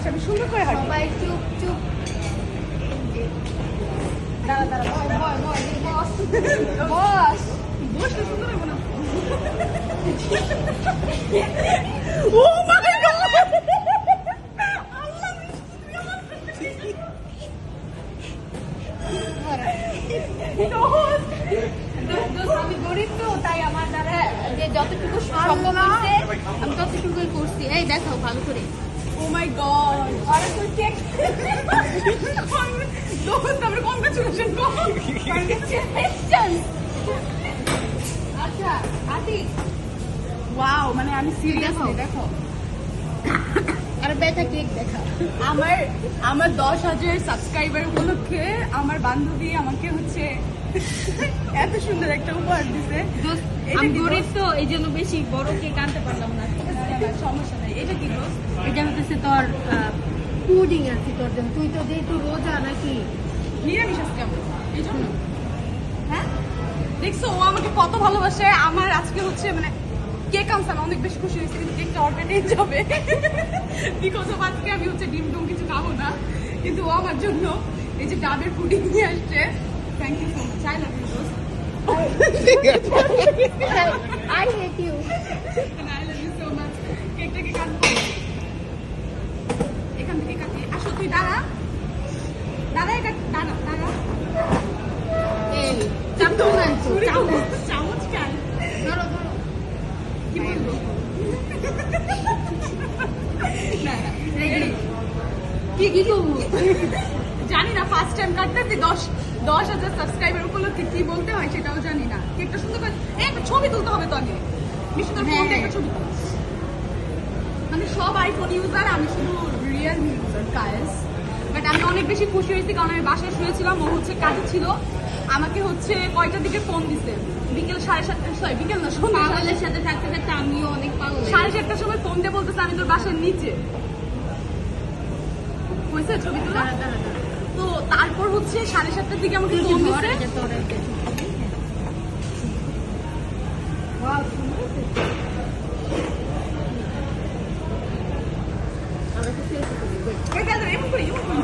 আচ্ছা আমি সুন্দর করে হাঁটি। সবাই চুপ চুপ। আমি গরিব তো তাই আমার দ্বারা যে যতটুকু সম্ভব হয়েছে আমি ততটুকুই করছি। এই দেখো ভালো করে। আমরা কংগ্রাচুলেশন কর আচ্ছা আতিক ওয়াও মানে আমি সিরিয়াস দেখো। দেখো। আর বেটা কেক দেখা। আমার আমার দশ হাজার সাবস্ক্রাইবার উপলক্ষে আমার বান্ধবী আমাকে হচ্ছে এত সুন্দর একটা উপহার দিছে। আমি গরিব তো এই জন্য বেশি বড় কেক আনতে পারলাম না ঠিক আছে? না, সমস্যা নাই। এটা কি দোস্ত? এটা হচ্ছে তোর পুডিং আছে তোর জন্য। তুই তো যেহেতু রোজা নাকি? নিরামিষ আজকে আমরা। এই জন্য। হ্যাঁ? দেখছ ও আমাকে কত ভালোবাসে। আমার আজকে হচ্ছে মানে কেক আনছে অনেক বেশি খুশি হয়েছে কিন্তু কেকটা অর্ডার যাবে। বিকজ অফ আজকে আমি হচ্ছে ডিম টুম কিছু খাব না। কিন্তু ও আমার জন্য এই যে ডাবের পুডিং নিয়ে আসছে। Thank you so much I love you দোস্ত I hate you I love you so much কেকটাকে কাটবো এখান থেকে কাটি আসো তুই দাঁড়া। দাঁড়া এটা দাঁড়া দাঁড়া। এই চামচ আনছো চামচ চামচ কেন? ধরো ধরো। কি বলব? না না কি কি করব? জানি না ফার্স্ট টাইম কাটতে দশ দশ হাজার সাবস্ক্রাইবার উপলক্ষে কি বলতে হয় সেটাও জানি না। কেকটা সুন্দর একটা ছবি তুলতে হবে তো আগে তোর হ্যাঁ। একটা ছবি মানে সব আইফোন ইউজার আমি শুধু রিয়েলমি ইউজার গাইস বাট আমি অনেক বেশি খুশি হয়েছি কারণ আমি বাসায় শুয়েছিলাম ও হচ্ছে কাজে ছিল। আমাকে হচ্ছে কয়টার দিকে ফোন দিছে? বিকেল সাড়ে সাতটা সরি বিকেল না সন্ধ্যা পাগলের সাথে থাকতে থাকতে আমিও অনেক পাগল সাড়ে। চারটার সময় ফোন দিয়ে বলতেছে আমি তোর বাসার নিচে। হয়েছে ছবি তোলা। তো তারপর হচ্ছে সাড়ে সাতটার দিকে আমাকে তুই কি ফোন ধর, দিছে এটা তোর একটা ছবি। Wow, সুন্দর হয়েছে। আমার কাছে এসে ছবি, wait. এই দাঁড়া, এমন করি এমন করি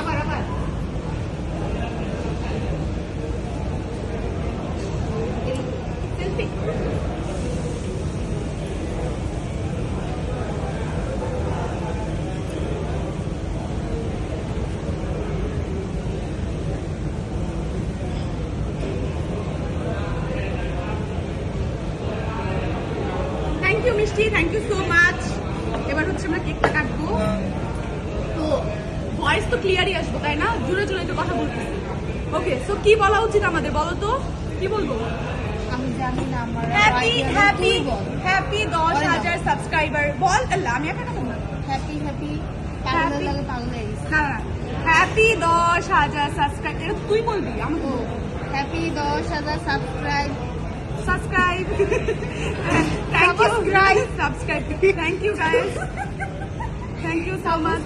আবার আবার সেলফি থ্যাংক ইউ মিষ্টি থ্যাংক ইউ সো মাচ এবার হচ্ছে আমরা কেকটা কাটবো। তো ভয়েস তো ক্লিয়ারই আসব তাই না? জুড়ে জুড়ে তো কথা বলতেছি। ওকে সো কি বলা উচিত আমাদের বলো তো? কি বলব? আমি জানি না আমার হ্যাপি হ্যাপি তুই হ্যাপি দশ হাজার সাবস্ক্রাইবার বল আল্লাহ আমি একা কথা হ্যাপি হ্যাপি পাগলের লাগে পাগল হয়ে গেছি না না। হ্যাপি দশ হাজার সাবস্ক্রাইব তুই বলবি আমি ও হ্যাপি দশ হাজার subscribe subscribe thank you Subscribe. Subscribe thank you guys thank you so much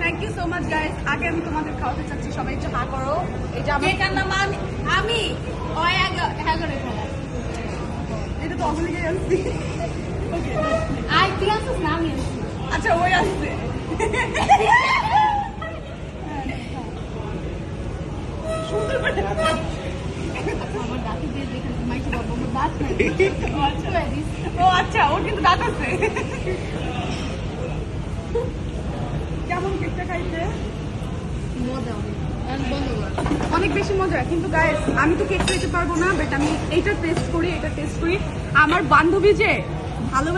thank you so much guys আগে আমি তোমাদের খাওয়াতে চাচ্ছি সবাই একটু হা করো। এটা আমার কেকার নাম? আমি আমি। ওই এগা- এগারো খেলা এটা তো অবলিগে আসছি। আই তুই আনছিস না আমি আচ্ছা ওই আসছে সুন্দর করে আমার দাঁতি দিয়ে দেখে মাইকে বাবা আমার দাঁত নাই ও আচ্ছা। ওর কিন্তু দাঁত আছে। কেমন কেকটা খাইছে? মজা কর অনেক বেশি মজা কিন্তু গাইস আমি তো কেক খেতে পারব না বাট আমি এইটা টেস্ট করি এটা টেস্ট করি। আমার বান্ধবী যে ভালো